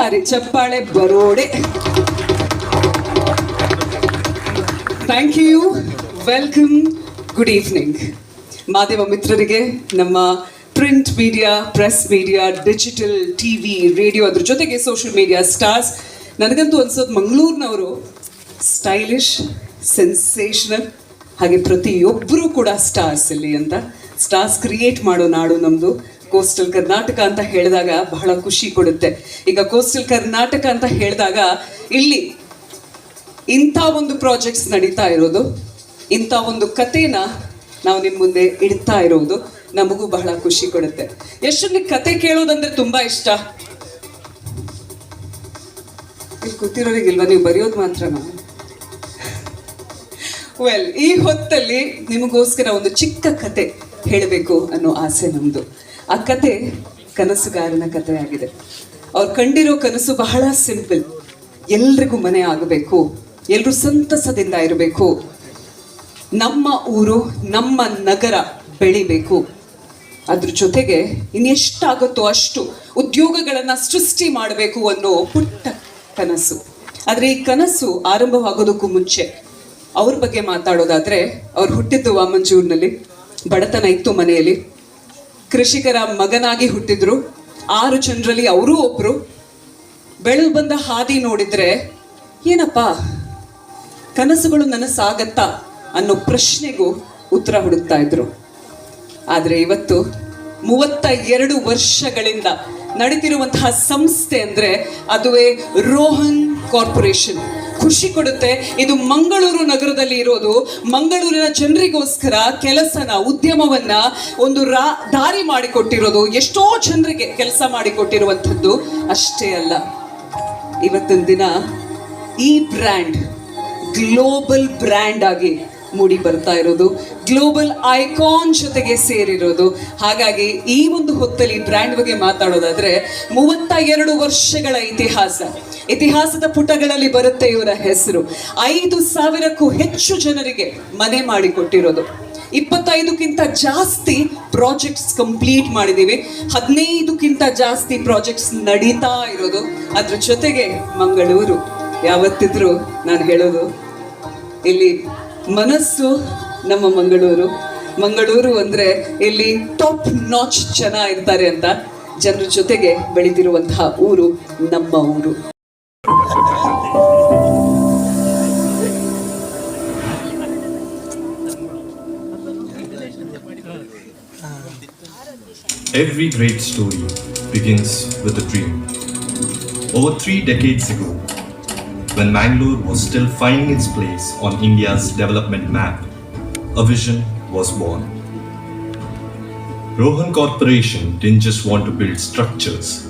ಜೋರಾರಿ ಚಪ್ಪಾಳೆ ಬರೋಡೆ. Thank you welcome good evening ಮಾಧ್ಯಮ ಮಿತ್ರರಿಗೆ, ನಮ್ಮ print media press media digital TV radio ಅದ್ರ ಜೊತೆಗೆ ಸೋಷಿಯಲ್ ಮೀಡಿಯಾ ಸ್ಟಾರ್ಸ್ ನನಗಂತೂ ಅನ್ಸೋದು ಮಂಗಳೂರಿನವರು ಸ್ಟೈಲಿಶ್ ಸೆನ್ಸೇಷನಲ್ ಹಾಗೆ ಪ್ರತಿಯೊಬ್ಬರೂ ಕೂಡ ಸ್ಟಾರ್ಸ್ ಇಲ್ಲಿ ಅಂತ. ಸ್ಟಾರ್ಸ್ ಕ್ರಿಯೇಟ್ ಮಾಡೋ ನಾಡು ನಮ್ಮದು ಕೋಸ್ಟಲ್ ಕರ್ನಾಟಕ ಅಂತ ಹೇಳಿದಾಗ ಬಹಳ ಖುಷಿ ಕೊಡುತ್ತೆ. ಈಗ ಕೋಸ್ಟಲ್ ಕರ್ನಾಟಕ ಅಂತ ಹೇಳಿದಾಗ ಇಲ್ಲಿ ಇಂಥ ಒಂದು ಪ್ರಾಜೆಕ್ಟ್ಸ್ ನಡೀತಾ ಇರೋದು, ಇಂಥ ಒಂದು ಕಥೆನ ನಾವು ನಿಮ್ಮ ಮುಂದೆ ಇಡ್ತಾ ಇರೋದು ನಮಗೂ ಬಹಳ ಖುಷಿ ಕೊಡುತ್ತೆ. ಎಷ್ಟೊಂದು ಕತೆ ಕೇಳೋದಂದ್ರೆ ತುಂಬಾ ಇಷ್ಟ. ಇಲ್ಲಿ ಕೂತಿರೋರಿಗಿಲ್ವಾ? ನೀವು ಬರೆಯೋದು ಮಾತ್ರನಾ? ವೆಲ್ ಈ ಹೊತ್ತಲ್ಲಿ ನಿಮಗೋಸ್ಕರ ಒಂದು ಚಿಕ್ಕ ಕತೆ ಹೇಳಬೇಕು ಅನ್ನೋ ಆಸೆ ನಮ್ದು. ಆ ಕತೆ ಕನಸುಗಾರನ ಕಥೆಯಾಗಿದೆ ಅವ್ರು ಕಂಡಿರೋ ಕನಸು ಬಹಳ ಸಿಂಪಲ್. ಎಲ್ರಿಗೂ ಮನೆ ಆಗಬೇಕು ಎಲ್ಲರೂ ಸಂತಸದಿಂದ ಇರಬೇಕು. ನಮ್ಮ ಊರು, ನಮ್ಮ ನಗರ ಬೆಳಿಬೇಕು. ಅದ್ರ ಜೊತೆಗೆ ಇನ್ನೆಷ್ಟಾಗುತ್ತೋ ಅಷ್ಟು ಉದ್ಯೋಗಗಳನ್ನು ಸೃಷ್ಟಿ ಮಾಡಬೇಕು ಅನ್ನೋ ಪುಟ್ಟ ಕನಸು. ಆದರೆ ಈ ಕನಸು ಆರಂಭವಾಗೋದಕ್ಕೂ ಮುಂಚೆ ಅವ್ರ ಬಗ್ಗೆ ಮಾತಾಡೋದಾದ್ರೆ ಅವ್ರು ಹುಟ್ಟಿದ್ದು ವಾಮಂಜೂರಿನಲ್ಲಿ, ಬಡತನ ಇತ್ತು ಮನೆಯಲ್ಲಿ. ಕೃಷಿಕರ ಮಗನಾಗಿ ಹುಟ್ಟಿದ್ರು. ಆರು ಜನರಲ್ಲಿ ಅವರೂ ಒಬ್ರು. ಬೆಳೆದು ಬಂದ ಹಾದಿ ನೋಡಿದ್ರೆ, ಏನಪ್ಪ, ಕನಸುಗಳು ನನಸಾಗತ್ತಾ ಅನ್ನೋ ಪ್ರಶ್ನೆಗೂ ಉತ್ತರ ಹುಡುಕ್ತಾ ಇದ್ರು. ಆದರೆ ಇವತ್ತು ಮೂವತ್ತ ಎರಡು ವರ್ಷಗಳಿಂದ ನಡೀತಿರುವಂತಹ ಸಂಸ್ಥೆ ಅಂದ್ರೆ ಅದುವೇ ರೋಹನ್ ಕಾರ್ಪೊರೇಷನ್. ಖುಷಿ ಕೊಡುತ್ತೆ. ಇದು ಮಂಗಳೂರು ನಗರದಲ್ಲಿ ಇರೋದು. ಮಂಗಳೂರಿನ ಜನರಿಗೋಸ್ಕರ ಕೆಲಸನ, ಉದ್ಯಮವನ್ನ ಒಂದು ರಾ, ದಾರಿ ಮಾಡಿಕೊಟ್ಟಿರೋದು. ಎಷ್ಟೋ ಜನರಿಗೆ ಕೆಲಸ ಮಾಡಿಕೊಟ್ಟಿರುವಂಥದ್ದು ಅಷ್ಟೇ ಅಲ್ಲ. ಇವತ್ತಿನ ದಿನ ಈ ಬ್ರ್ಯಾಂಡ್, ಗ್ಲೋಬಲ್ ಬ್ರ್ಯಾಂಡ್ ಆಗಿ ಮೂಡಿ ಬರ್ತಾ ಇರೋದು. ಗ್ಲೋಬಲ್ ಐಕಾನ್ ಜೊತೆಗೆ ಸೇರಿರೋದು. ಹಾಗಾಗಿ ಈ ಒಂದು ಹೊತ್ತಲ್ಲಿ ಬ್ರ್ಯಾಂಡ್ ಬಗ್ಗೆ ಮಾತಾಡೋದಾದ್ರೆ ಮೂವತ್ತ ಎರಡು ವರ್ಷಗಳ ಇತಿಹಾಸ. ಇತಿಹಾಸದ ಪುಟಗಳಲ್ಲಿ ಬರುತ್ತೆ ಇವರ ಹೆಸರು. ಐದು ಸಾವಿರಕ್ಕೂ ಹೆಚ್ಚು ಜನರಿಗೆ ಮನೆ ಮಾಡಿಕೊಟ್ಟಿರೋದು. ಇಪ್ಪತ್ತೈದಕ್ಕಿಂತ ಜಾಸ್ತಿ ಪ್ರಾಜೆಕ್ಟ್ಸ್ ಕಂಪ್ಲೀಟ್ ಮಾಡಿದ್ದೀವಿ ಹದಿನೈದಕ್ಕಿಂತ ಜಾಸ್ತಿ ಪ್ರಾಜೆಕ್ಟ್ಸ್ ನಡೀತಾ ಇರೋದು. ಅದ್ರ ಜೊತೆಗೆ ಮಂಗಳೂರು. ಯಾವತ್ತಿದ್ರು ನಾನು ಹೇಳೋದು, ಇಲ್ಲಿ ಮನಸ್ಸು ನಮ್ಮ ಮಂಗಳೂರು ಮಂಗಳೂರು ಅಂದರೆ ಇಲ್ಲಿ ಟಾಪ್ ನಾಚ್ ಜನ ಇರ್ತಾರೆ ಅಂತ ಜನರ ಜೊತೆಗೆ ಬೆಳೆದಿರುವಂತಹ ಊರು ನಮ್ಮ ಊರು Every great story begins with a dream. Over three decades ago, when Mangalore was still finding its place on India's development map, a vision was born. Rohan Corporation didn't just want to build structures,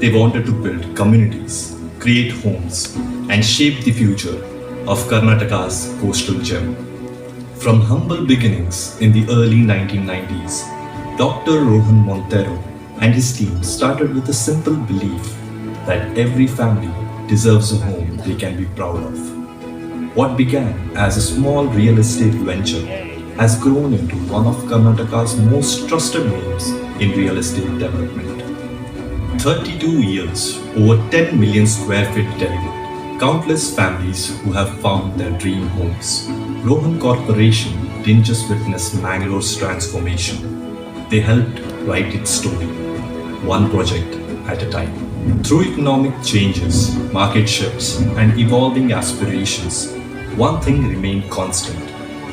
they wanted to build communities, create homes, and shape the future of Karnataka's coastal gem. From humble beginnings in the early 1990s, Dr. Rohan Montero and his team started with a simple belief that every family deserves a home they can be proud of. What began as a small real estate venture has grown into one of Karnataka's most trusted names in real estate development. 32 years, over 10 million square feet delivered, countless families who have found their dream homes. Rohan Corporation didn't just witness Mangalore's transformation, they helped write its story, one project at a time. Through economic changes, market shifts, and evolving aspirations, one thing remained constant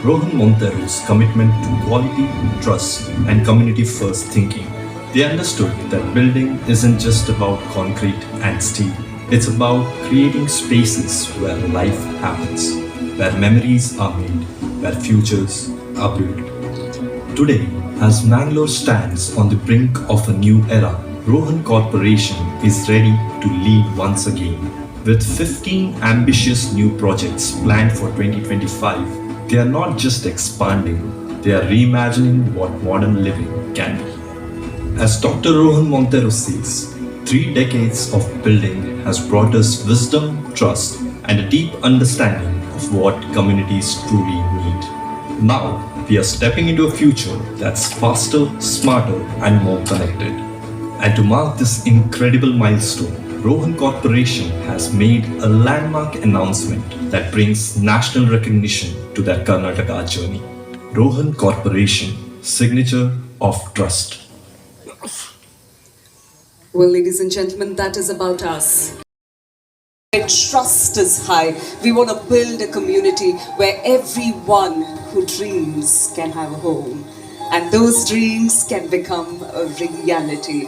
Rohan Montero's commitment to quality, trust, and community first thinking. They understood that building isn't just about concrete and steel, it's about creating spaces where life happens, where memories are made, where futures are built. Today, as Mangalore stands on the brink of a new era, Rohan Corporation is ready to lead once again. With 15 ambitious new projects planned for 2025, they are not just expanding, they are reimagining what modern living can be. As Dr. Rohan Montero says, three decades of building has brought us wisdom, trust, and a deep understanding of what communities truly need. Now, we are stepping into a future that's faster, smarter, and more connected. And to mark this incredible milestone, Rohan Corporation has made a landmark announcement that brings national recognition to their Karnataka journey. Rohan Corporation, signature of trust. Well, ladies and gentlemen, that is about us. Where trust is high. We want to build a community where everyone who dreams can have a home. And those dreams can become a reality.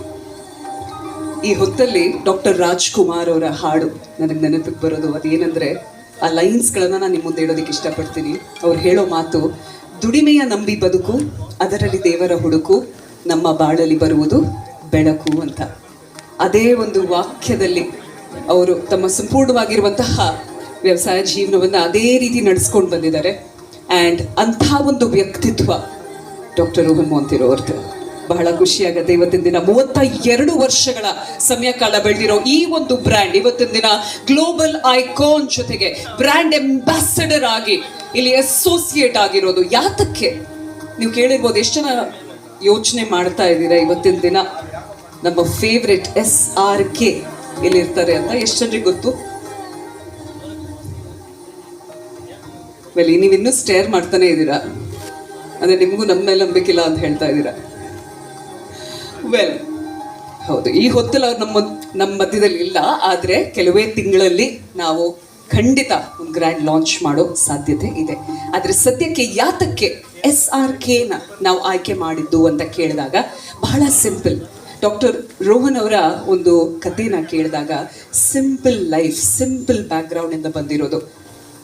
ಈ ಹೊತ್ತಲ್ಲಿ doctor Rajkumar ಅವರ ಹಾಡು ನನಗೆ ನೆನಪಿಗೆ ಬರೋದು. ಅದೇನೆಂದರೆ, ಆ ಲೈನ್ಸ್ಗಳನ್ನು ನಾನು ನಿಮ್ಮ ಮುಂದೆ ಇಡೋದಕ್ಕೆ ಇಷ್ಟಪಡ್ತೀನಿ. ಅವ್ರು ಹೇಳೋ ಮಾತು, ದುಡಿಮೆಯ ನಂಬಿ ಬದುಕು, ಅದರಲ್ಲಿ ದೇವರ ಹುಡುಕು, ನಮ್ಮ ಬಾಳಲ್ಲಿ ಬರುವುದು ಬೆಳಕು ಅಂತ. ಅದೇ ಒಂದು ವಾಕ್ಯದಲ್ಲಿ ಅವರು ತಮ್ಮ ಸಂಪೂರ್ಣವಾಗಿರುವಂತಹ ವ್ಯವಸಾಯ ಜೀವನವನ್ನು ಅದೇ ರೀತಿ ನಡೆಸ್ಕೊಂಡು ಬಂದಿದ್ದಾರೆ. ಆ್ಯಂಡ್ ಅಂಥ ಒಂದು ವ್ಯಕ್ತಿತ್ವ ಡಾಕ್ಟರ್ ರೋಹನ್ ಮೋಹನ್ ಅವ್ರದ್ದು ಬಹಳ ಖುಷಿಯಾಗುತ್ತೆ. ಇವತ್ತಿನ ದಿನ ಮೂವತ್ತ ಎರಡು ವರ್ಷಗಳ ಸಮಯ ಕಾಲ ಬೆಳೆದಿರೋ ಈ ಒಂದು ಬ್ರ್ಯಾಂಡ್ ಇವತ್ತಿನ ದಿನ ಗ್ಲೋಬಲ್ ಐಕಾನ್ ಜೊತೆಗೆ ಬ್ರ್ಯಾಂಡ್ ಅಂಬಾಸಡರ್ ಆಗಿ ಇಲ್ಲಿ ಅಸೋಸಿಯೇಟ್ ಆಗಿರೋದು. ಯಾತಕ್ಕೆ? ನೀವು ಕೇಳಿರ್ಬೋದು ಎಷ್ಟು ಜನ ಯೋಚನೆ ಮಾಡ್ತಾ ಇದ್ದೀರಾ ಇವತ್ತಿನ ದಿನ? ನಮ್ಮ ಫೇವ್ರೆಟ್ ಎಸ್ ಆರ್ ಕೆ ಎಲ್ಲಿರ್ತಾರೆ ಅಂತ ಎಷ್ಟು ಜನರಿಗೆ ಗೊತ್ತು? ವೆಲ್ ನೀವು ಸ್ಟೇರ್ ಮಾಡ್ತಾನೆ ಇದ್ದೀರಾ? ಅಂದ್ರೆ ನಿಮಗೂ ನಮ್ಮ ಮೇಲೆ ನಂಬಿಕಿಲ್ಲ ಅಂತ ಹೇಳ್ತಾ ಇದ್ದೀರಾ? ವೆಲ್ ಹೌದು, ಈ ಹೊತ್ತಲ್ಲಿ ಅವ್ರು ನಮ್ಮ ನಮ್ಮ ಮಧ್ಯದಲ್ಲಿ ಇಲ್ಲ, ಆದರೆ ಕೆಲವೇ ತಿಂಗಳಲ್ಲಿ ನಾವು ಖಂಡಿತ ಒಂದು ಗ್ರ್ಯಾಂಡ್ ಲಾಂಚ್ ಮಾಡೋ ಸಾಧ್ಯತೆ ಇದೆ. ಆದರೆ ಸದ್ಯಕ್ಕೆ ಯಾತಕ್ಕೆ ಎಸ್ ಆರ್ ಕೆನ ನಾವು ಆಯ್ಕೆ ಮಾಡಿದ್ದು ಅಂತ ಕೇಳಿದಾಗ ಬಹಳ ಸಿಂಪಲ್ ಡಾಕ್ಟರ್ ರೋಹನ್ ಅವರ ಒಂದು ಕಥೆನ ಕೇಳಿದಾಗ ಸಿಂಪಲ್ ಲೈಫ್ ಸಿಂಪಲ್ ಬ್ಯಾಕ್ಗ್ರೌಂಡಿಂದ ಬಂದಿರೋದು.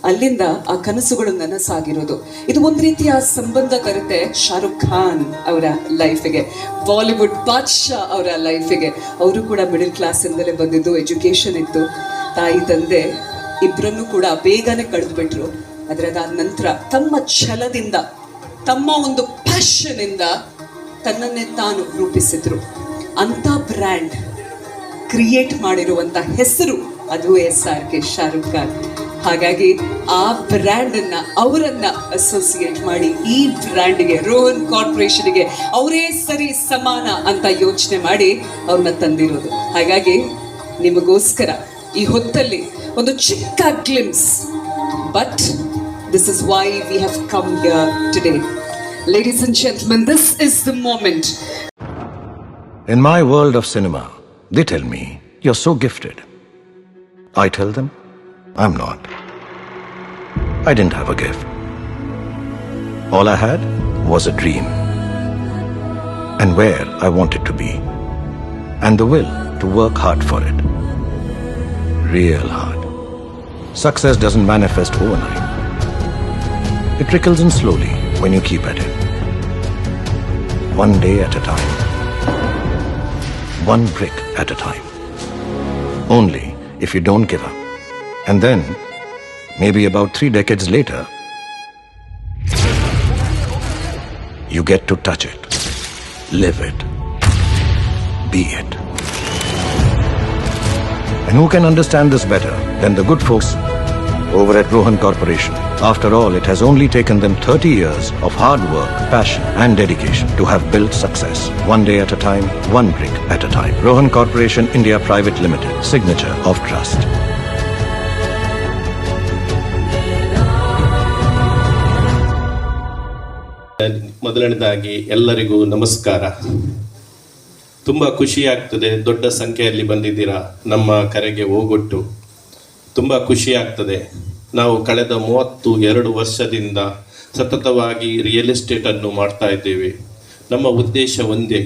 ಅಲ್ಲಿಂದ ಆ ಕನಸುಗಳು ನನಸಾಗಿರೋದು. ಇದು ಒಂದು ರೀತಿಯ ಸಂಬಂಧ ಕರುತ್ತೆ ಶಾರುಖ್ ಖಾನ್ ಅವರ ಲೈಫಿಗೆ. ಬಾಲಿವುಡ್ ಬಾದ್ಶಾ ಅವರ ಲೈಫಿಗೆ. ಅವರು ಕೂಡ ಮಿಡಲ್ ಕ್ಲಾಸಿಂದಲೇ ಬಂದಿದ್ದು, ಎಜುಕೇಷನ್ ಇತ್ತು. ತಾಯಿ, ತಂದೆ ಇಬ್ಬರನ್ನು ಕೂಡ ಬೇಗನೆ ಕಳೆದುಬಿಟ್ರು. ಅದಾದ ನಂತರ ತಮ್ಮ ಛಲದಿಂದ, ತಮ್ಮ ಒಂದು ಪ್ಯಾಷನ್ ಇಂದ ತನ್ನನ್ನೇ ತಾನು ರೂಪಿಸಿದ್ರು. ಅಂತ ಬ್ರ್ಯಾಂಡ್ ಕ್ರಿಯೇಟ್ ಮಾಡಿರುವಂತ ಹೆಸರು ಅದು S R K Shahrukh Khan. ಹಾಗಾಗಿ ಆ ಬ್ರ್ಯಾಂಡ್ ಅನ್ನ ಅವರನ್ನ ಅಸೋಸಿಯೇಟ್ ಮಾಡಿ ಈ ಬ್ರ್ಯಾಂಡ್ಗೆ ರೋಹನ್ ಕಾರ್ಪೊರೇಷನ್ಗೆ ಅವರೇ ಸರಿ ಸಮಾನ ಅಂತ ಯೋಚನೆ ಮಾಡಿ ಅವ್ರನ್ನ ತಂದಿರೋದು. ಹಾಗಾಗಿ ನಿಮಗೋಸ್ಕರ ಈ ಹೊತ್ತಲ್ಲಿ ಒಂದು ಚಿಕ್ಕ glimpse but this is why we have come today ladies and gentlemen this is the moment my world of cinema the tell me you are so gifted I tell them, I'm not. I didn't have a gift. All I had was a dream. And where I wanted to be. And the will to work hard for it. Real hard. Success doesn't manifest overnight. It trickles in slowly when you keep at it. One day at a time one brick at a time. Only if you don't give up. And then, maybe about three decades later, you get to touch it, live it, be it. And who can understand this better than the good folks over at Rohan Corporation? After all, it has only taken them 30 years of hard work, passion, and dedication to have built success. One day at a time, one brick at a time. Rohan Corporation India Private Limited, signature of trust. ಮೊದಲನೇದಾಗಿ ಎಲ್ಲರಿಗೂ ನಮಸ್ಕಾರ. ತುಂಬ ಖುಷಿ ಆಗ್ತದೆ ದೊಡ್ಡ ಸಂಖ್ಯೆಯಲ್ಲಿ ಬಂದಿದ್ದೀರಾ ನಮ್ಮ ಕರೆಗೆ ಹೋಗೊಟ್ಟು ತುಂಬ ಖುಷಿ ಆಗ್ತದೆ ನಾವು ಕಳೆದ ಮೂವತ್ತು ಎರಡು ವರ್ಷದಿಂದ ಸತತವಾಗಿ ರಿಯಲ್ ಎಸ್ಟೇಟನ್ನು ಮಾಡ್ತಾ ಇದ್ದೇವೆ. ನಮ್ಮ ಉದ್ದೇಶ ಒಂದೇ,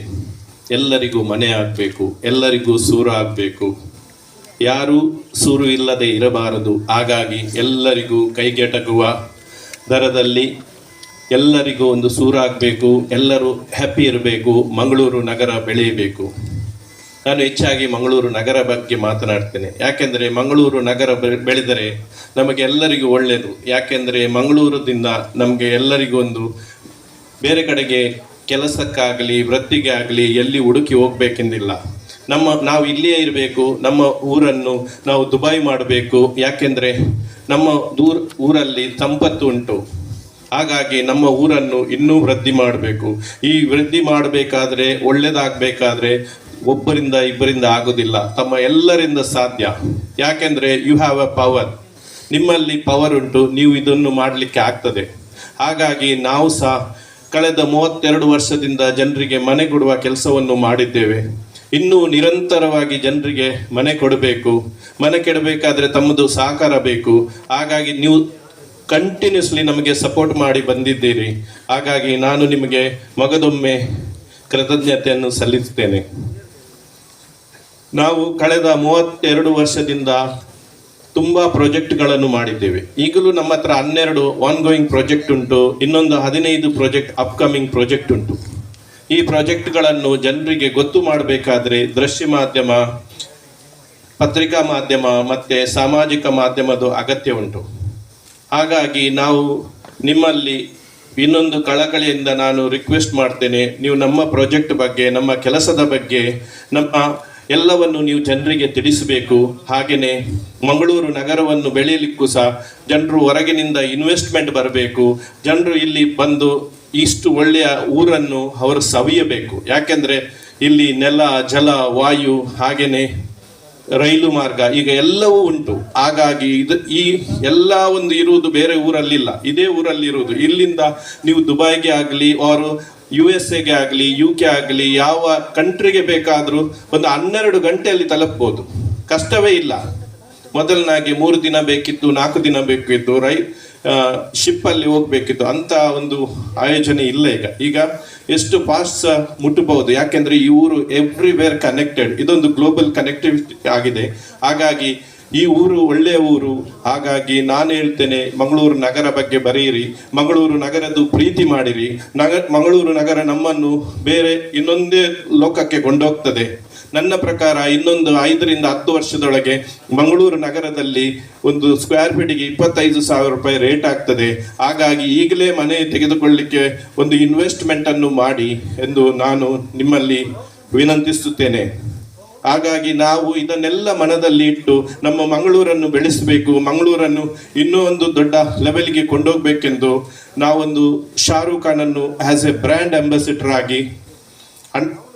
ಎಲ್ಲರಿಗೂ ಮನೆ ಆಗಬೇಕು, ಎಲ್ಲರಿಗೂ ಸೂರು ಆಗಬೇಕು. ಯಾರೂ ಸೂರು ಇಲ್ಲದೆ ಇರಬಾರದು. ಹಾಗಾಗಿ ಎಲ್ಲರಿಗೂ ಕೈಗೆಟಕುವ ದರದಲ್ಲಿ ಎಲ್ಲರಿಗೂ ಒಂದು ಸೂರಾಗಬೇಕು, ಎಲ್ಲರೂ ಹ್ಯಾಪಿ ಇರಬೇಕು, ಮಂಗಳೂರು ನಗರ ಬೆಳೆಯಬೇಕು. ನಾನು ಹೆಚ್ಚಾಗಿ ಮಂಗಳೂರು ನಗರ ಬಗ್ಗೆ ಮಾತನಾಡ್ತೇನೆ. ಯಾಕೆಂದರೆ ಮಂಗಳೂರು ನಗರ ಬೆಳೆದರೆ ನಮಗೆ ಎಲ್ಲರಿಗೂ ಒಳ್ಳೆಯದು ಯಾಕೆಂದರೆ ಮಂಗಳೂರದಿಂದ ನಮಗೆ ಎಲ್ಲರಿಗೂ ಒಂದು ಬೇರೆ ಕಡೆಗೆ ಕೆಲಸಕ್ಕಾಗಲಿ ವೃತ್ತಿಗೆ ಆಗಲಿ ಎಲ್ಲಿ ಹುಡುಕಿ ಹೋಗಬೇಕೆಂದಿಲ್ಲ. ನಮ್ಮ, ನಾವು ಇಲ್ಲಿಯೇ ಇರಬೇಕು, ನಮ್ಮ ಊರನ್ನು ನಾವು ದುಬೈ ಮಾಡಬೇಕು. ಯಾಕೆಂದರೆ ನಮ್ಮ ದೂರ, ಊರಲ್ಲಿ ಸಂಪತ್ತು ಉಂಟು ಹಾಗಾಗಿ ನಮ್ಮ ಊರನ್ನು ಇನ್ನೂ ವೃದ್ಧಿ ಮಾಡಬೇಕು. ಈ ವೃದ್ಧಿ ಮಾಡಬೇಕಾದ್ರೆ, ಒಳ್ಳೇದಾಗಬೇಕಾದ್ರೆ ಒಬ್ಬರಿಂದ ಇಬ್ಬರಿಂದ ಆಗೋದಿಲ್ಲ. ತಮ್ಮ ಎಲ್ಲರಿಂದ ಸಾಧ್ಯ. ಯಾಕೆಂದ್ರೆ ಯು ಹ್ಯಾವ್ ಅ ಪವರ್ ನಿಮ್ಮಲ್ಲಿ ಪವರ್ ಉಂಟು, ನೀವು ಇದನ್ನು ಮಾಡಲಿಕ್ಕೆ ಆಗ್ತದೆ. ಹಾಗಾಗಿ ನಾವು ಸಹ ಕಳೆದ ಮೂವತ್ತೆರಡು ವರ್ಷದಿಂದ ಜನರಿಗೆ ಮನೆ ಕೊಡುವ ಕೆಲಸವನ್ನು ಮಾಡಿದ್ದೇವೆ. ಇನ್ನೂ ನಿರಂತರವಾಗಿ ಜನರಿಗೆ ಮನೆ ಕೊಡಬೇಕು. ಮನೆ ಕೆಡಬೇಕಾದ್ರೆ ತಮ್ಮದು ಸಹಕಾರ ಬೇಕು. ಹಾಗಾಗಿ ನೀವು ಕಂಟಿನ್ಯೂಸ್ಲಿ ನಮಗೆ ಸಪೋರ್ಟ್ ಮಾಡಿ ಬಂದಿದ್ದೀರಿ. ಹಾಗಾಗಿ ನಾನು ನಿಮಗೆ ಮಗದೊಮ್ಮೆ ಕೃತಜ್ಞತೆಯನ್ನು ಸಲ್ಲಿಸುತ್ತೇನೆ ನಾವು ಕಳೆದ ಮೂವತ್ತೆರಡು ವರ್ಷದಿಂದ ತುಂಬ ಪ್ರಾಜೆಕ್ಟ್ಗಳನ್ನು ಮಾಡಿದ್ದೇವೆ. ಈಗಲೂ ನಮ್ಮ ಹತ್ರ ಹನ್ನೆರಡು ಆನ್ ಗೋಯಿಂಗ್ ಪ್ರಾಜೆಕ್ಟ್ ಉಂಟು, ಇನ್ನೊಂದು ಹದಿನೈದು ಪ್ರಾಜೆಕ್ಟ್ ಅಪ್ಕಮಿಂಗ್ ಪ್ರಾಜೆಕ್ಟ್ ಉಂಟು. ಈ ಪ್ರಾಜೆಕ್ಟ್ಗಳನ್ನು ಜನರಿಗೆ ಗೊತ್ತು ಮಾಡಬೇಕಾದ್ರೆ ದೃಶ್ಯ ಮಾಧ್ಯಮ, ಪತ್ರಿಕಾ ಮಾಧ್ಯಮ ಮತ್ತು ಸಾಮಾಜಿಕ ಮಾಧ್ಯಮದ ಅಗತ್ಯ ಉಂಟು. ಹಾಗಾಗಿ ನಾವು ನಿಮ್ಮಲ್ಲಿ ಇನ್ನೊಂದು ಕಳಕಳಿಯಿಂದ ನಾನು ರಿಕ್ವೆಸ್ಟ್ ಮಾಡ್ತೇನೆ. ನೀವು ನಮ್ಮ ಪ್ರಾಜೆಕ್ಟ್ ಬಗ್ಗೆ, ನಮ್ಮ ಕೆಲಸದ ಬಗ್ಗೆ, ನಮ್ಮ ಎಲ್ಲವನ್ನು ನೀವು ಜನರಿಗೆ ತಿಳಿಸಬೇಕು. ಹಾಗೆಯೇ ಮಂಗಳೂರು ನಗರವನ್ನು ಬೆಳೆಯಲಿಕ್ಕೂ ಸಹ ಜನರು ಹೊರಗಿನಿಂದ ಇನ್ವೆಸ್ಟ್ಮೆಂಟ್ ಬರಬೇಕು. ಜನರು ಇಲ್ಲಿ ಬಂದು ಇಷ್ಟು ಒಳ್ಳೆಯ ಊರನ್ನು ಅವರು ಸವಿಯಬೇಕು. ಯಾಕೆಂದರೆ ಇಲ್ಲಿ ನೆಲ, ಜಲ, ವಾಯು ಹಾಗೆಯೇ ರೈಲು ಮಾರ್ಗ, ಈಗ ಎಲ್ಲವೂ ಉಂಟು. ಹಾಗಾಗಿ ಇದು ಈ ಎಲ್ಲ ಒಂದು ಇರುವುದು ಬೇರೆ ಊರಲ್ಲಿಲ್ಲ. ಇದೇ ಊರಲ್ಲಿ ಇರುವುದು ಇಲ್ಲಿಂದ ನೀವು ದುಬೈಗೆ ಆಗಲಿ ಅವರು ಯು ಎಸ್ ಎಗೆ ಆಗಲಿ ಯು ಕೆ ಆಗಲಿ, ಯಾವ ಕಂಟ್ರಿಗೆ ಬೇಕಾದರೂ ಒಂದು ಹನ್ನೆರಡು ಗಂಟೆಯಲ್ಲಿ ತಲುಪ್ಬೋದು. ಕಷ್ಟವೇ ಇಲ್ಲ. ಮೊದಲನಾಗಿ ಮೂರು ದಿನ ಬೇಕಿತ್ತು, ನಾಲ್ಕು ದಿನ ಬೇಕಿತ್ತು. ರೈ ಶಿಪ್ಪಲ್ಲಿ ಹೋಗ್ಬೇಕಿತ್ತು. ಅಂತ ಒಂದು ಆಯೋಜನೆ ಇಲ್ಲ ಈಗ. ಈಗ ಎಷ್ಟು ಫಾಸ್ಟ್ ಮುಟ್ಟಬಹುದು. ಯಾಕೆಂದ್ರೆ ಈ ಊರು ಎವ್ರಿವೇರ್ ಕನೆಕ್ಟೆಡ್ ಇದೊಂದು ಗ್ಲೋಬಲ್ ಕನೆಕ್ಟಿವಿಟಿ ಆಗಿದೆ. ಹಾಗಾಗಿ ಈ ಊರು ಒಳ್ಳೆಯ ಊರು. ಹಾಗಾಗಿ ನಾನು ಹೇಳ್ತೇನೆ, ಮಂಗಳೂರು ನಗರ ಬಗ್ಗೆ ಬರೆಯಿರಿ. ಮಂಗಳೂರು ನಗರದ್ದು ಪ್ರೀತಿ ಮಾಡಿರಿ. ನಗ, ಮಂಗಳೂರು ನಗರ ನಮ್ಮನ್ನು ಬೇರೆ ಇನ್ನೊಂದೇ ಲೋಕಕ್ಕೆ ಕೊಂಡೋಗ್ತದೆ. ನನ್ನ ಪ್ರಕಾರ ಇನ್ನೊಂದು ಐದರಿಂದ ಹತ್ತು ವರ್ಷದೊಳಗೆ ಮಂಗಳೂರು ನಗರದಲ್ಲಿ ಒಂದು ಸ್ಕ್ವೇರ್ ಫೀಟಿಗೆ ಇಪ್ಪತ್ತೈದು ಸಾವಿರ ರೂಪಾಯಿ ರೇಟ್ ಆಗ್ತದೆ. ಹಾಗಾಗಿ ಈಗಲೇ ಮನೆ ತೆಗೆದುಕೊಳ್ಳಿಕ್ಕೆ ಒಂದು ಇನ್ವೆಸ್ಟ್ಮೆಂಟ್ ಅನ್ನು ಮಾಡಿ ಎಂದು ನಾನು ನಿಮ್ಮಲ್ಲಿ ವಿನಂತಿಸುತ್ತೇನೆ. ಹಾಗಾಗಿ ನಾವು ಇದನ್ನೆಲ್ಲ ಮನದಲ್ಲಿ ಇಟ್ಟು ನಮ್ಮ ಮಂಗಳೂರನ್ನು ಬೆಳೆಸಬೇಕು, ಮಂಗಳೂರನ್ನು ಇನ್ನೂ ಒಂದು ದೊಡ್ಡ ಲೆವೆಲ್ಗೆ ಕೊಂಡೋಗ್ಬೇಕೆಂದು ನಾವೊಂದು ಶಾರುಖ್ ಖಾನ್ ಅನ್ನು ಆಸ್ ಎ ಬ್ರ್ಯಾಂಡ್ ಅಂಬಾಸಿಡರ್ ಆಗಿ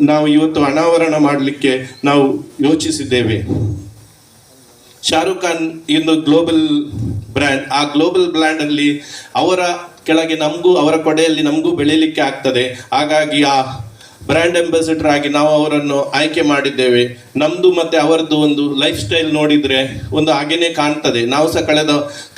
ನಾವು ಇವತ್ತು ಅನಾವರಣ ಮಾಡಲಿಕ್ಕೆ ನಾವು ಯೋಚಿಸಿದ್ದೇವೆ. ಶಾರುಖ್ ಖಾನ್ ಇಂದು ಗ್ಲೋಬಲ್ ಬ್ರ್ಯಾಂಡ್, ಆ ಗ್ಲೋಬಲ್ ಬ್ರ್ಯಾಂಡ್ ಅಲ್ಲಿ ಅವರ ಕೆಳಗೆ ನಮಗೂ, ಅವರ ಕೊಡೆಯಲ್ಲಿ ನಮಗೂ ಬೆಳೀಲಿಕ್ಕೆ ಆಗ್ತದೆ. ಹಾಗಾಗಿ ಆ ಬ್ರ್ಯಾಂಡ್ ಅಂಬಾಸಿಡರ್ ಆಗಿ ನಾವು ಅವರನ್ನು ಆಯ್ಕೆ ಮಾಡಿದ್ದೇವೆ. ನಮ್ದು ಮತ್ತೆ ಅವರದ್ದು ಒಂದು ಲೈಫ್ ಸ್ಟೈಲ್ ನೋಡಿದ್ರೆ ಒಂದು ಹಾಗೇನೆ ಕಾಣ್ತದೆ. ನಾವು ಸಹ ಕಳೆದ,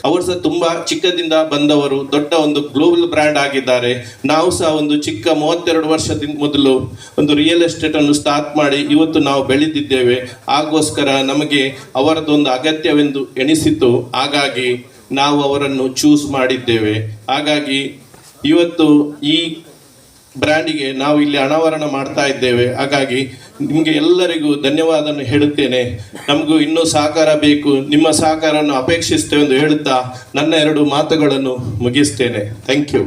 ಅವರು ಸಹ ತುಂಬಾ ಚಿಕ್ಕದಿಂದ ಬಂದವರು, ದೊಡ್ಡ ಒಂದು ಗ್ಲೋಬಲ್ ಬ್ರ್ಯಾಂಡ್ ಆಗಿದ್ದಾರೆ. ನಾವು ಸಹ ಒಂದು ಚಿಕ್ಕ ಮೂವತ್ತೆರಡು ವರ್ಷದಿಂದ ಮೊದಲು ಒಂದು ರಿಯಲ್ ಎಸ್ಟೇಟ್ ಅನ್ನು ಸ್ಟಾರ್ಟ್ ಮಾಡಿ ಇವತ್ತು ನಾವು ಬೆಳೆದಿದ್ದೇವೆ. ಆಗೋಸ್ಕರ ನಮಗೆ ಅವರದೊಂದು ಅಗತ್ಯವೆಂದು ಎಣಿಸಿತು ಹಾಗಾಗಿ ನಾವು ಅವರನ್ನು ಚೂಸ್ ಮಾಡಿದ್ದೇವೆ. ಹಾಗಾಗಿ ಇವತ್ತು ಈ ಬ್ರ್ಯಾಂಡಿಗೆ ನಾವು ಇಲ್ಲಿ ಅನಾವರಣ ಮಾಡ್ತಾ ಇದ್ದೇವೆ. ಹಾಗಾಗಿ ನಿಮಗೆ ಎಲ್ಲರಿಗೂ ಧನ್ಯವಾದವನ್ನು ಹೇಳುತ್ತೇನೆ. ನಮಗೂ ಇನ್ನೂ ಸಹಕಾರ ಬೇಕು. ನಿಮ್ಮ ಸಹಕಾರವನ್ನು ಅಪೇಕ್ಷಿಸ್ತೇವೆ ಎಂದು ಹೇಳುತ್ತಾ ನನ್ನ ಎರಡು ಮಾತುಗಳನ್ನು ಮುಗಿಸ್ತೇನೆ. ಥ್ಯಾಂಕ್ ಯು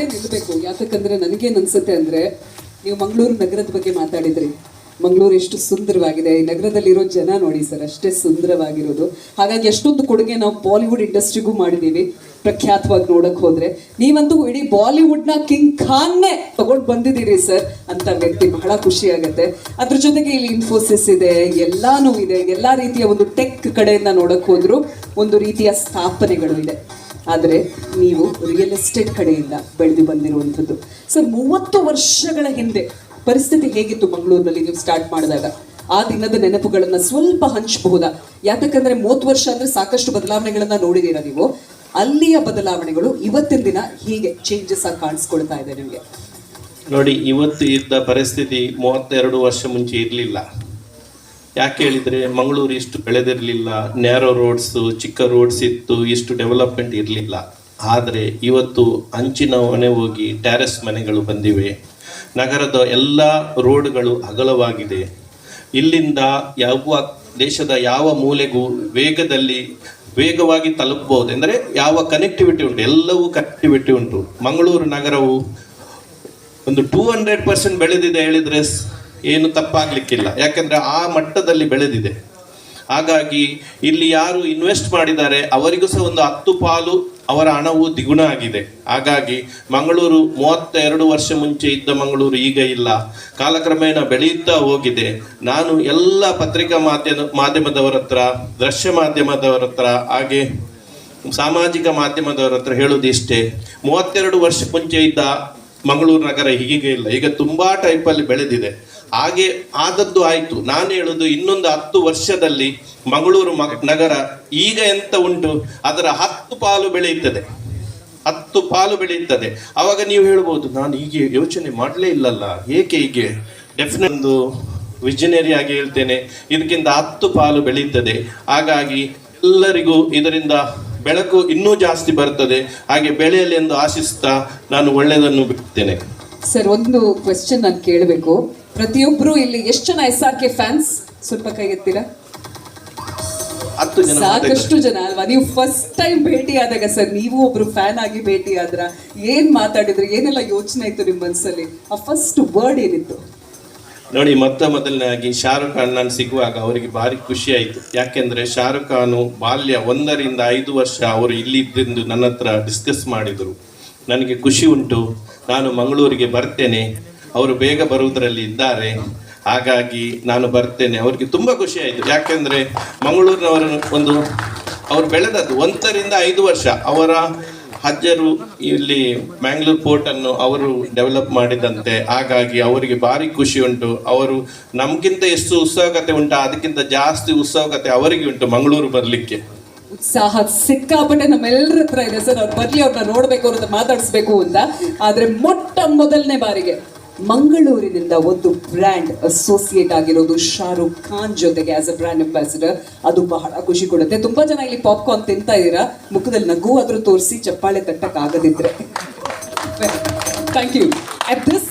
ನಿಲ್ಲಬೇಕು ಯಾಕಂದ್ರೆ ನನಗೇನು ಅನ್ಸುತ್ತೆ ಅಂದ್ರೆ, ನೀವು ಮಂಗಳೂರು ನಗರದ ಬಗ್ಗೆ ಮಾತಾಡಿದ್ರಿ. ಮಂಗಳೂರು ಎಷ್ಟು ಸುಂದರವಾಗಿದೆ. ಈ ನಗರದಲ್ಲಿರೋ ಜನ ನೋಡಿ ಸರ್, ಅಷ್ಟೇ ಸುಂದರವಾಗಿರೋದು. ಹಾಗಾಗಿ ಎಷ್ಟೊಂದು ಕೊಡುಗೆ ನಾವು ಬಾಲಿವುಡ್ ಇಂಡಸ್ಟ್ರಿಗೂ ಮಾಡಿದ್ದೀವಿ. ಪ್ರಖ್ಯಾತವಾಗಿ ನೋಡಕ್ ಹೋದ್ರೆ, ನೀವಂತೂ ಇಡೀ ಬಾಲಿವುಡ್ನ ಕಿಂಗ್ ಖಾನ್ನೇ ತಗೊಂಡು ಬಂದಿದ್ದೀರಿ ಸರ್ ಅಂತ ವ್ಯಕ್ತಿ ಬಹಳ ಖುಷಿ ಆಗುತ್ತೆ. ಅದ್ರ ಜೊತೆಗೆ ಇಲ್ಲಿ ಇನ್ಫೋಸಿಸ್ ಇದೆ, ಎಲ್ಲಾನು ಇದೆ, ಎಲ್ಲಾ ರೀತಿಯ ಒಂದು ಟೆಕ್ ಕಡೆಯಿಂದ ನೋಡಕ್ ಹೋದ್ರು ಒಂದು ರೀತಿಯ ಸ್ಥಾಪನೆಗಳು ಇದೆ. ಆದರೆ ನೀವು ರಿಯಲ್ ಎಸ್ಟೇಟ್ ಕಡೆಯಿಂದ ಬೆಳೆದು ಬಂದಿರುವಂಥದ್ದು. ಸರ್, ಮೂವತ್ತು ವರ್ಷಗಳ ಹಿಂದೆ ಪರಿಸ್ಥಿತಿ ಹೇಗಿತ್ತು ಮಂಗಳೂರಿನಲ್ಲಿ ನೀವು ಸ್ಟಾರ್ಟ್ ಮಾಡಿದಾಗ? ಆ ದಿನದ ನೆನಪುಗಳನ್ನ ಸ್ವಲ್ಪ ಹಂಚಬಹುದಾ? ಯಾಕಂದ್ರೆ ಮೂವತ್ತು ವರ್ಷ ಅಂದ್ರೆ ಸಾಕಷ್ಟು ಬದಲಾವಣೆಗಳನ್ನ ನೋಡಿದೀರಾ ನೀವು? ಅಲ್ಲಿಯ ಬದಲಾವಣೆಗಳು ಇವತ್ತಿನ ದಿನ ಹೀಗೆ ಚೇಂಜಸ್ ಆಗಿ ಕಾಣಿಸ್ಕೊಳ್ತಾ ಇದೆ ನಿಮಗೆ. ನೋಡಿ, ಇವತ್ತು ಇದ್ದ ಪರಿಸ್ಥಿತಿ ಮೂವತ್ತೆರಡು ವರ್ಷ ಮುಂಚೆ ಇರಲಿಲ್ಲ. ಯಾಕೆ ಹೇಳಿದ್ರೆ, ಮಂಗಳೂರು ಇಷ್ಟು ಬೆಳೆದಿರಲಿಲ್ಲ, ನ್ಯಾರೋ ರೋಡ್ಸ್, ಚಿಕ್ಕ ರೋಡ್ಸ್ ಇತ್ತು, ಇಷ್ಟು ಡೆವಲಪ್ಮೆಂಟ್ ಇರಲಿಲ್ಲ. ಆದರೆ ಇವತ್ತು ಅಂಚಿನ ಮನೆ ಹೋಗಿ ಟ್ಯಾರೆಸ್ ಮನೆಗಳು ಬಂದಿವೆ. ನಗರದ ಎಲ್ಲ ರೋಡ್ಗಳು ಅಗಲವಾಗಿದೆ. ಇಲ್ಲಿಂದ ಯಾವ ದೇಶದ ಯಾವ ಮೂಲೆಗೂ ವೇಗದಲ್ಲಿ ವೇಗವಾಗಿ ತಲುಪಬಹುದು. ಎಂದರೆ ಯಾವ ಕನೆಕ್ಟಿವಿಟಿ ಉಂಟು? ಎಲ್ಲವೂ ಕನೆಕ್ಟಿವಿಟಿ ಉಂಟು. ಮಂಗಳೂರು ನಗರವು ಒಂದು ಟೂ ಹಂಡ್ರೆಡ್ ಪರ್ಸೆಂಟ್ ಬೆಳೆದಿದೆ ಹೇಳಿದ್ರೆ ಏನು ತಪ್ಪಾಗ್ಲಿಕ್ಕಿಲ್ಲ. ಯಾಕಂದ್ರೆ ಆ ಮಟ್ಟದಲ್ಲಿ ಬೆಳೆದಿದೆ. ಹಾಗಾಗಿ ಇಲ್ಲಿ ಯಾರು ಇನ್ವೆಸ್ಟ್ ಮಾಡಿದ್ದಾರೆ, ಅವರಿಗೂ ಸಹ ಒಂದು ಹತ್ತು ಪಾಲು ಅವರ ಹಣವು ದ್ವಿಗುಣ ಆಗಿದೆ. ಹಾಗಾಗಿ ಮಂಗಳೂರು ಮೂವತ್ತ ಎರಡು ವರ್ಷ ಮುಂಚೆ ಇದ್ದ ಮಂಗಳೂರು ಈಗ ಇಲ್ಲ. ಕಾಲಕ್ರಮೇಣ ಬೆಳೆಯುತ್ತಾ ಹೋಗಿದೆ. ನಾನು ಎಲ್ಲ ಪತ್ರಿಕಾ ಮಾಧ್ಯಮ, ಮಾಧ್ಯಮದವರ ಹತ್ರ, ದೃಶ್ಯ ಮಾಧ್ಯಮದವರ ಹತ್ರ, ಹಾಗೆ ಸಾಮಾಜಿಕ ಮಾಧ್ಯಮದವರ ಹತ್ರ ಹೇಳುವುದು ಇಷ್ಟೇ. ಮೂವತ್ತೆರಡು ವರ್ಷ ಮುಂಚೆ ಇದ್ದ ಮಂಗಳೂರು ನಗರ ಹೀಗೆ ಇಲ್ಲ. ಈಗ ತುಂಬಾ ಟೈಪಲ್ಲಿ ಬೆಳೆದಿದೆ. ಹಾಗೆ ಆದದ್ದು ಆಯ್ತು. ನಾನು ಹೇಳುದು ಇನ್ನೊಂದು ಹತ್ತು ವರ್ಷದಲ್ಲಿ ಮಂಗಳೂರು ನಗರ ಈಗ ಎಂತ ಉಂಟು? ಅದರ ಹತ್ತು ಪಾಲು ಬೆಳೆಯುತ್ತದೆ. ಹತ್ತು ಪಾಲು ಬೆಳೆಯುತ್ತದೆ. ಅವಾಗ ನೀವು ಹೇಳ್ಬೋದು, ನಾನು ಹೀಗೆ ಯೋಚನೆ ಮಾಡಲೇ ಇಲ್ಲಲ್ಲ. ಏಕೆ ಹೀಗೆ? ಡೆಫಿನೆಟ್ ಒಂದು ವಿಜನರಿ ಆಗಿ ಹೇಳ್ತೇನೆ. ಇದಕ್ಕಿಂತ ಹತ್ತು ಪಾಲು ಬೆಳೆಯುತ್ತದೆ. ಹಾಗಾಗಿ ಎಲ್ಲರಿಗೂ ಇದರಿಂದ ಬೆಳಕು ಇನ್ನೂ ಜಾಸ್ತಿ ಬರ್ತದೆ. ಹಾಗೆ ಬೆಳೆಯಲಿ ಎಂದು ಆಶಿಸ್ತಾ ನಾನು ಒಳ್ಳೆಯದನ್ನು ಬಿಡ್ತೇನೆ. ಸರ್ ಒಂದು ಕ್ವೆಶನ್ ನಾನು ಕೇಳಬೇಕು. ಪ್ರತಿಯೊಬ್ರು ಇಲ್ಲಿ ಎಷ್ಟು ಜನ ಎಸ್ ಆರ್ ಕೆ ಫ್ಯಾನ್ಸ್ ಸ್ವಲ್ಪ ಕೈ ಎತ್ತೀರಾ? ಸಾಕಷ್ಟು ಜನ ಅಲ್ವಾ? ನೀವು ಫಸ್ಟ್ ಟೈಮ್ ಭೇಟಿ ಆದಾಗ ಸರ್ ನೀವು ಒಬ್ರು ಫ್ಯಾನ್ ಆಗಿ ಭೇಟಿ ಆದ್ರ? ಏನ್ ಮಾತಾಡಿದ್ರು? ಏನೆಲ್ಲ ಯೋಚನೆ ಇತ್ತು ನಿಮ್ಮ ಮನಸ್ಸಲ್ಲಿ ಆ ಫಸ್ಟ್ ವರ್ಡ್ ಏನಿತ್ತು? ನೋಡಿ ಮೊತ್ತ ಮೊದಲನೇದಾಗಿ ಶಾರುಖ್ ಖಾನ್ ನಾನು ಸಿಗುವಾಗ ಅವರಿಗೆ ಭಾರಿ ಖುಷಿ ಆಯಿತು. ಯಾಕೆಂದ್ರೆ ಶಾರುಖ್ ಖಾನು ಬಾಲ್ಯ ಒಂದರಿಂದ ಐದು ವರ್ಷ ಅವರು ಇಲ್ಲಿದ್ದೆಂದು ನನ್ನ ಹತ್ರ ಡಿಸ್ಕಸ್ ಮಾಡಿದರು. ನನಗೆ ಖುಷಿ ಉಂಟು. ನಾನು ಮಂಗಳೂರಿಗೆ ಬರ್ತೇನೆ. ಅವರು ಬೇಗ ಬರುವುದರಲ್ಲಿ ಇದ್ದಾರೆ. ಹಾಗಾಗಿ ನಾನು ಬರ್ತೇನೆ. ಅವರಿಗೆ ತುಂಬ ಖುಷಿ ಆಯಿತು. ಯಾಕೆಂದ್ರೆ ಮಂಗಳೂರಿನವರ ಒಂದು, ಅವರು ಬೆಳೆದದ್ದು ಒಂದರಿಂದ ಐದು ವರ್ಷ. ಅವರ ಅಜ್ಜರು ಇಲ್ಲಿ ಮ್ಯಾಂಗ್ಳೂರ್ ಪೋರ್ಟ್ ಅನ್ನು ಅವರು ಡೆವಲಪ್ ಮಾಡಿದಂತೆ. ಹಾಗಾಗಿ ಅವರಿಗೆ ಭಾರಿ ಖುಷಿ ಉಂಟು. ಅವರು ನಮಗಿಂತ ಎಷ್ಟು ಉತ್ಸಾಹಕತೆ ಉಂಟು, ಅದಕ್ಕಿಂತ ಜಾಸ್ತಿ ಉತ್ಸಾಹಕತೆ ಅವರಿಗೆ ಉಂಟು ಮಂಗಳೂರು ಬರಲಿಕ್ಕೆ. ಉತ್ಸಾಹ ಸಿಕ್ಕಾಪಟ್ಟೆ ನಮ್ಮೆಲ್ಲರ ಹತ್ರ ಇದೆ ಸರ್. ಅವ್ರು ಬರ್ಲಿ, ಅವ್ರನ್ನ ನೋಡ್ಬೇಕು, ಅವ್ರನ್ನ ಮಾತಾಡಿಸ್ಬೇಕು ಅಂತ. ಆದ್ರೆ ಮೊಟ್ಟ ಮೊದಲನೇ ಬಾರಿಗೆ. ಮಂಗಳೂರಿನಿಂದ ಒಂದು ಬ್ರ್ಯಾಂಡ್ ಅಸೋಸಿಯೇಟ್ ಆಗಿರೋದು ಶಾರುಖ್ ಖಾನ್ ಜೊತೆಗೆ ಆಸ್ ಅ ಬ್ರ್ಯಾಂಡ್ ಅಂಬಾಸಿಡರ್ ಅದು ಬಹಳ ಖುಷಿ ಕೊಡುತ್ತೆ. ತುಂಬಾ ಜನ ಇಲ್ಲಿ ಪಾಪ್ಕಾರ್ನ್ ತಿಂತಾ ಇದ್ದೀರಾ? ಮುಖದಲ್ಲಿ ನಗು ಆದ್ರೂ ತೋರಿಸಿ, ಚಪ್ಪಾಳೆ ತಟ್ಟಕ್ ಆಗದಿದ್ರೆ thank you at this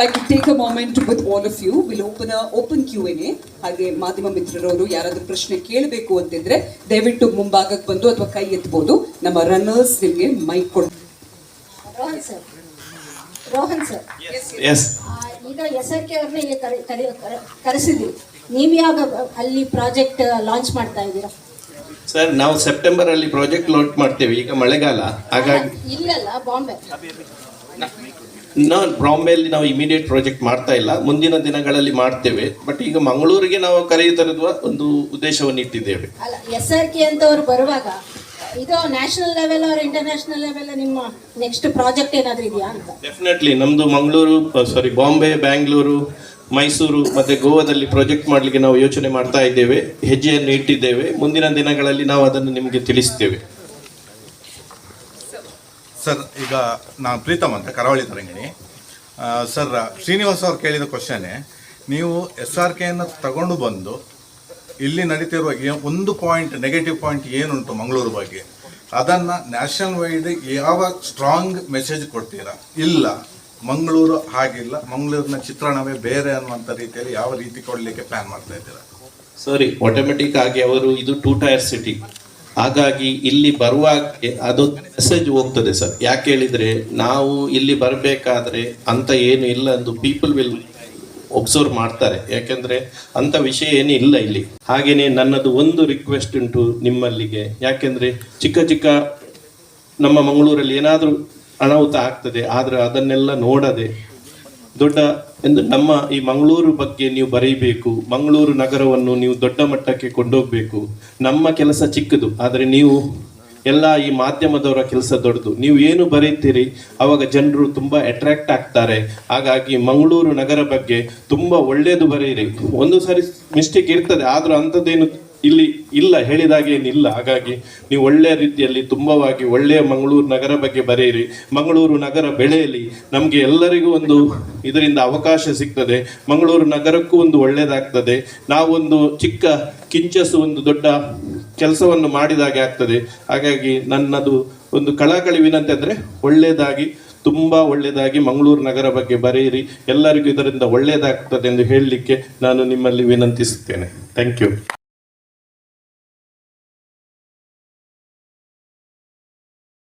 like to take a moment with all of you will open a open Q N A ಹಾಗೆ ಮಾಧ್ಯಮ ಮಿತ್ರರವರು ಯಾರಾದರೂ ಪ್ರಶ್ನೆ ಕೇಳಬೇಕು ಅಂತಿದ್ರೆ ದಯವಿಟ್ಟು ಮುಂಭಾಗಕ್ಕೆ ಬಂದು ಅಥವಾ ಕೈ ಎತ್ತಬಹುದು ನಮ್ಮ ರನ್ನರ್ಸ್ ನಿಮಗೆ ಮೈಕ್ ಕೊಡ್ ರೋಹನ್ ಸರ್. ಎಸ್ ಈಗ ಎಸ್ ಆರ್ ಕೆ ಅವ್ರನ್ನ ಇಲ್ಲಿ ಕರೆ- ಕರೆಸಿದ್ವಿ. ನೀವು ಯಾವಾಗ ಅಲ್ಲಿ ಪ್ರಾಜೆಕ್ಟ್ ಲಾಂಚ್ ಮಾಡ್ತಾ ಇದ್ದೀರಾ? ಸರ್ ನಾವು ಸೆಪ್ಟೆಂಬರ್ ಅಲ್ಲಿ ಪ್ರಾಜೆಕ್ಟ್ ಲಾಂಚ್ ಮಾಡ್ತೇವೆ ಈಗ ಮಳೆಗಾಲ. ಹಾಗಾಗಿ ಇಲ್ಲಲ್ಲ ಬಾಂಬೆ. ನಾವು ಬಾಂಬೆಯಲ್ಲಿ ನಾವು ಇಮಿಡಿಯೇಟ್ ಪ್ರಾಜೆಕ್ಟ್ ಮಾಡ್ತಾ ಇಲ್ಲ. ಮುಂದಿನ ದಿನಗಳಲ್ಲಿ ಮಾಡ್ತೇವೆ. ಬಟ್ ಈಗ ಮಂಗಳೂರಿಗೆ ನಾವು ಕರೆಯುತ್ತಿರುವ ಒಂದು ಉದ್ದೇಶವನ್ನು ಇಟ್ಟಿದ್ದೇವೆ ಅಲ್ಲ ಎಸ್ ಆರ್ ಕೆ ಅಂತವ್ರು ಬರುವಾಗ ಇದು ನ್ಯಾಷನಲ್ ಲೆವೆಲ್ ಅವ್ರ ಇಂಟರ್ನ್ಯಾಷನಲ್ ಲೆವೆಲ್ ನಿಮ್ಮ ನೆಕ್ಸ್ಟ್ ಪ್ರಾಜೆಕ್ಟ್ ಏನಾದ್ರೂ ಇದೆಯಾ ಅಂತ? ಡೆಫಿನೆಟ್ಲಿ ನಮ್ದು ಮಂಗಳೂರು ಸಾರಿ ಬಾಂಬೆ ಬ್ಯಾಂಗ್ಳೂರು ಮೈಸೂರು ಮತ್ತೆ ಗೋವಾದಲ್ಲಿ ಪ್ರಾಜೆಕ್ಟ್ ಮಾಡಲಿಕ್ಕೆ ನಾವು ಯೋಚನೆ ಮಾಡ್ತಾ ಇದ್ದೇವೆ ಹೆಜ್ಜೆಯನ್ನು ಇಟ್ಟಿದ್ದೇವೆ. ಮುಂದಿನ ದಿನಗಳಲ್ಲಿ ನಾವು ಅದನ್ನು ನಿಮಗೆ ತಿಳಿಸ್ತೇವೆ. ಸರ್ ಈಗ ನಾನು ಪ್ರೀತಮ್ ಅಂತ ಕರಾವಳಿ ತರಂಗಿಣಿ. ಸರ್ ಶ್ರೀನಿವಾಸ್ ಅವ್ರು ಕೇಳಿದ ಕ್ವಶನ್ ನೀವು ಎಸ್ ಆರ್ ಕೆಯನ್ನು ತಗೊಂಡು ಬಂದು ಇಲ್ಲಿ ನಡೀತಿರುವ ಒಂದು ಪಾಯಿಂಟ್ ನೆಗೆಟಿವ್ ಪಾಯಿಂಟ್ ಏನುಂಟು ಮಂಗಳೂರು ಬಗ್ಗೆ? ಅದನ್ನು ನ್ಯಾಷನಲ್ ವೈಡ್ ಯಾವ ಸ್ಟ್ರಾಂಗ್ ಮೆಸೇಜ್ ಕೊಡ್ತೀರಾ? ಇಲ್ಲ. ಮಂಗಳೂರು ಹಾಗಿಲ್ಲ. ಮಂಗಳೂರಿನ ಚಿತ್ರಣವೇ ಬೇರೆ ಅನ್ನುವಂಥ ರೀತಿಯಲ್ಲಿ ಯಾವ ರೀತಿ ಕೊಡಲಿಕ್ಕೆ ಪ್ಲಾನ್ ಮಾಡ್ತಾ ಇದ್ದೀರಾ? ಸರಿ ಆಟೋಮೆಟಿಕ್ ಆಗಿ ಅವರು ಇದು ಟೂ ಟೈರ್ ಸಿಟಿ ಹಾಗಾಗಿ ಇಲ್ಲಿ ಬರುವಾಗ ಅದೊಂದು ಮೆಸೇಜ್ ಹೋಗ್ತದೆ ಸರ್. ಯಾಕೆ ಹೇಳಿದ್ರೆ, ನಾವು ಇಲ್ಲಿ ಬರಬೇಕಾದ್ರೆ ಅಂತ ಏನು ಇಲ್ಲ ಅಂದು ಪೀಪಲ್ ವಿಲ್ ಒಬ್ಸರ್ವ್ ಮಾಡ್ತಾರೆ. ಯಾಕೆಂದ್ರೆ ಅಂತ ವಿಷಯ ಏನು ಇಲ್ಲ ಇಲ್ಲಿ. ಹಾಗೇನೆ ನನ್ನದು ಒಂದು ರಿಕ್ವೆಸ್ಟ್ ಉಂಟು ನಿಮ್ಮಲ್ಲಿಗೆ. ಯಾಕೆಂದ್ರೆ ಚಿಕ್ಕ ಚಿಕ್ಕ ನಮ್ಮ ಮಂಗಳೂರಲ್ಲಿ ಏನಾದರೂ ಅನಾಹುತ ಆಗ್ತದೆ, ಆದರೆ ಅದನ್ನೆಲ್ಲ ನೋಡದೆ ದೊಡ್ಡ ಎಂದು ನಮ್ಮ ಈ ಮಂಗಳೂರು ಬಗ್ಗೆ ನೀವು ಬರೀಬೇಕು. ಮಂಗಳೂರು ನಗರವನ್ನು ನೀವು ದೊಡ್ಡ ಮಟ್ಟಕ್ಕೆ ಕೊಂಡೋಗ್ಬೇಕು. ನಮ್ಮ ಕೆಲಸ ಚಿಕ್ಕದು, ಆದರೆ ನೀವು ಎಲ್ಲ ಈ ಮಾಧ್ಯಮದವರ ಕೆಲಸ ದೊಡ್ಡದು. ನೀವು ಏನು ಬರೀತೀರಿ? ಅವಾಗ ಜನರು ತುಂಬಾ ಅಟ್ರಾಕ್ಟ್ ಆಗ್ತಾರೆ. ಹಾಗಾಗಿ ಮಂಗಳೂರು ನಗರ ಬಗ್ಗೆ ತುಂಬಾ ಒಳ್ಳೆಯದು ಬರೆಯಿರಿ ಒಂದು ಸಾರಿ ಮಿಸ್ಟೇಕ್ ಇರ್ತದೆ, ಆದರೂ ಅಂಥದ್ದೇನು ಇಲ್ಲಿ ಇಲ್ಲ, ಹೇಳಿದಾಗೆ ಏನಿಲ್ಲ. ಹಾಗಾಗಿ ನೀವು ಒಳ್ಳೆಯ ರೀತಿಯಲ್ಲಿ ತುಂಬವಾಗಿ ಒಳ್ಳೆಯ ಮಂಗಳೂರು ನಗರ ಬಗ್ಗೆ ಬರೆಯಿರಿ ಮಂಗಳೂರು ನಗರ ಬೆಳೆಯಲಿ. ನಮಗೆ ಎಲ್ಲರಿಗೂ ಒಂದು ಇದರಿಂದ ಅವಕಾಶ ಸಿಗ್ತದೆ. ಮಂಗಳೂರು ನಗರಕ್ಕೂ ಒಂದು ಒಳ್ಳೆಯದಾಗ್ತದೆ ನಾವೊಂದು ಚಿಕ್ಕ ಕಿಂಚಸು ಒಂದು ದೊಡ್ಡ ಕೆಲಸವನ್ನು ಮಾಡಿದಾಗೆ ಆಗ್ತದೆ. ಹಾಗಾಗಿ ನನ್ನದು ಒಂದು ಕಳಕಳಿ ವಿನಂತಿ ಅಂದರೆ ಒಳ್ಳೆಯದಾಗಿ ತುಂಬ ಒಳ್ಳೆಯದಾಗಿ ಮಂಗಳೂರು ನಗರ ಬಗ್ಗೆ ಬರೆಯಿರಿ. ಎಲ್ಲರಿಗೂ ಇದರಿಂದ ಒಳ್ಳೆಯದಾಗ್ತದೆ ಎಂದು ಹೇಳಲಿಕ್ಕೆ ನಾನು ನಿಮ್ಮಲ್ಲಿ ವಿನಂತಿಸುತ್ತೇನೆ. Thank you